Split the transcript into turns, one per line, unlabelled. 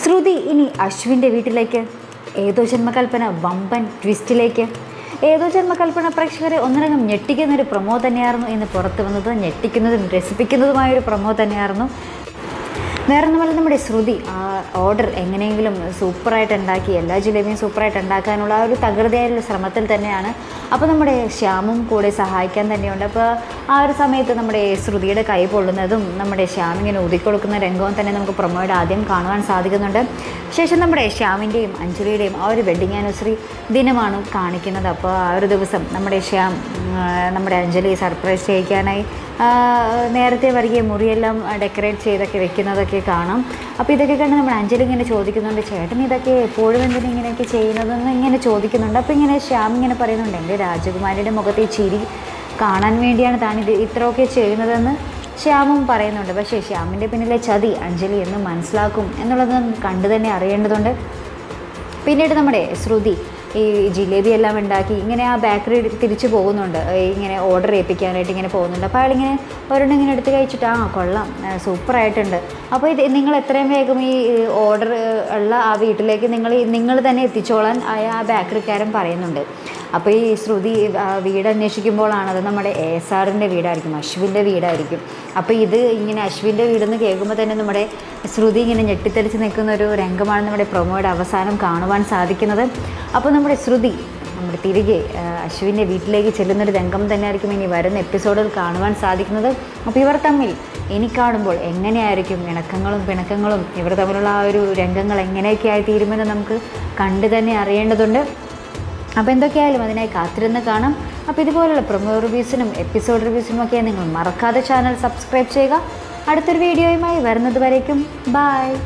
ശ്രുതി ഇനി അശ്വിന്റെ വീട്ടിലേക്ക്. ഏതോ ജന്മകൽപ്പന വമ്പൻ ട്വിസ്റ്റിലേക്ക് ഏതോ ജന്മകൽപ്പന പ്രേക്ഷകരെ ഒന്നിനകം ഞെട്ടിക്കുന്ന ഒരു പ്രമോ തന്നെയായിരുന്നു ഇന്ന് പുറത്തു വന്നത്. ഞെട്ടിക്കുന്നതും രസിപ്പിക്കുന്നതുമായ ഒരു പ്രമോ തന്നെയായിരുന്നു. നമ്മൾ നമ്മുടെ ശ്രുതി ആ ഓർഡർ എങ്ങനെയെങ്കിലും സൂപ്പറായിട്ട് ഉണ്ടാക്കി എല്ലാ ജിലേബിയും സൂപ്പറായിട്ട് ഉണ്ടാക്കാനുള്ള ആ ഒരു തകൃതിയായുള്ള ശ്രമത്തിൽ തന്നെയാണ്. അപ്പോൾ നമ്മുടെ ശ്യാമും കൂടെ സഹായിക്കാൻ തന്നെയുണ്ട്. അപ്പോൾ ആ ഒരു സമയത്ത് നമ്മുടെ ശ്രുതിയുടെ കൈ പൊള്ളുന്നതും നമ്മുടെ ശ്യാം ഇങ്ങനെ ഊതിക്കൊടുക്കുന്ന രംഗവും തന്നെ നമുക്ക് പ്രൊമോയുടെ ആദ്യം കാണുവാൻ സാധിക്കുന്നുണ്ട്. ശേഷം നമ്മുടെ ശ്യാമിന്റെയും അഞ്ജലിയുടെയും ആ ഒരു വെഡിങ് ആനിവേഴ്സറി ദിനമാണ് കാണിക്കുന്നത്. അപ്പോൾ ആ ഒരു ദിവസം നമ്മുടെ ശ്യാം നമ്മുടെ അഞ്ജലി സർപ്രൈസ് ചെയ്യിക്കാനായി നേരത്തെ വരികയും മുറിയെല്ലാം ഡെക്കറേറ്റ് ചെയ്തൊക്കെ വെക്കുന്നതൊക്കെ കാണാം. അപ്പോൾ ഇതൊക്കെ കണ്ട് നമ്മുടെ അഞ്ജലി ഇങ്ങനെ ചോദിക്കുന്നുണ്ട് ചേട്ടൻ ഇതൊക്കെ എപ്പോഴും എന്തിനും ഇങ്ങനെയൊക്കെ ചെയ്യുന്നതെന്ന് ഇങ്ങനെ ചോദിക്കുന്നുണ്ട്. അപ്പോൾ ഇങ്ങനെ ശ്യാം ഇങ്ങനെ പറയുന്നുണ്ട് എന്റെ രാജകുമാരിയുടെ മുഖത്ത് ഈ ചിരി കാണാൻ വേണ്ടിയാണ് താൻ ഇത് ഇത്രയൊക്കെ ചെയ്യുന്നതെന്ന് ശ്യാമും പറയുന്നുണ്ട്. പക്ഷേ ശ്യാമിന്റെ പിന്നിലെ ചതി അഞ്ജലി എന്ന് മനസ്സിലാക്കും എന്നുള്ളത് കണ്ടു തന്നെ അറിയേണ്ടതുണ്ട്. പിന്നീട് നമ്മുടെ ശ്രുതി ഈ ജിലേബി എല്ലാം ഉണ്ടാക്കി ഇങ്ങനെ ആ ബേക്കറി തിരിച്ചു പോകുന്നുണ്ട്. ഇങ്ങനെ ഓർഡർ ഏൽപ്പിക്കാനായിട്ട് ഇങ്ങനെ പോകുന്നുണ്ട്. അപ്പോൾ അയാളിങ്ങനെ ഒരെണ്ണം ഇങ്ങനെ എടുത്ത് കഴിച്ചിട്ട് ആ കൊള്ളാം. സൂപ്പറായിട്ടുണ്ട് അപ്പോൾ ഇത് നിങ്ങൾ എത്രയും വേഗം ഈ ഓർഡർ ഉള്ള ആ വീട്ടിലേക്ക് നിങ്ങൾ നിങ്ങൾ തന്നെ എത്തിച്ചോളാൻ ആ ബേക്കറിക്കാരൻ പറയുന്നുണ്ട്. അപ്പോൾ ഈ ശ്രുതി വീട് അന്വേഷിക്കുമ്പോഴാണ് അത് നമ്മുടെ എസ് ആറിന്റെ വീടായിരിക്കും അശ്വിന്റെ വീടായിരിക്കും. അപ്പോൾ ഇത് ഇങ്ങനെ അശ്വിന്റെ വീടെന്ന് കേൾക്കുമ്പോൾ തന്നെ നമ്മുടെ ശ്രുതി ഇങ്ങനെ ഞെട്ടിത്തെറിച്ച് നിൽക്കുന്ന ഒരു രംഗമാണ് നമ്മുടെ പ്രൊമോയുടെ അവസാനം കാണുവാൻ സാധിക്കുന്നത്. അപ്പോൾ നമ്മുടെ ശ്രുതി നമ്മുടെ തിരികെ അശ്വിന്റെ വീട്ടിലേക്ക് ചെല്ലുന്നൊരു രംഗം തന്നെ ആയിരിക്കും ഇനി വരുന്ന എപ്പിസോഡിൽ കാണുവാൻ സാധിക്കുന്നത്. അപ്പോൾ ഇവർ തമ്മിൽ ഇനി കാണുമ്പോൾ എങ്ങനെയായിരിക്കും ഇണക്കങ്ങളും പിണക്കങ്ങളും ഇവർ തമ്മിലുള്ള ആ ഒരു രംഗങ്ങൾ എങ്ങനെയൊക്കെ ആയി തീരുമെന്ന് നമുക്ക് കണ്ടു തന്നെ അറിയേണ്ടതുണ്ട്. അപ്പോൾ എന്തൊക്കെയായാലും അതിനായി കാത്തിരുന്ന് കാണാം. അപ്പോൾ ഇതുപോലുള്ള പ്രൊമോ റിവ്യൂസിനും എപ്പിസോഡ് റിവ്യൂസിനും ഒക്കെ നിങ്ങൾ മറക്കാതെ ചാനൽ സബ്സ്ക്രൈബ് ചെയ്യുക. അടുത്തൊരു വീഡിയോയുമായി വരുന്നത് വരേക്കും. ബായ്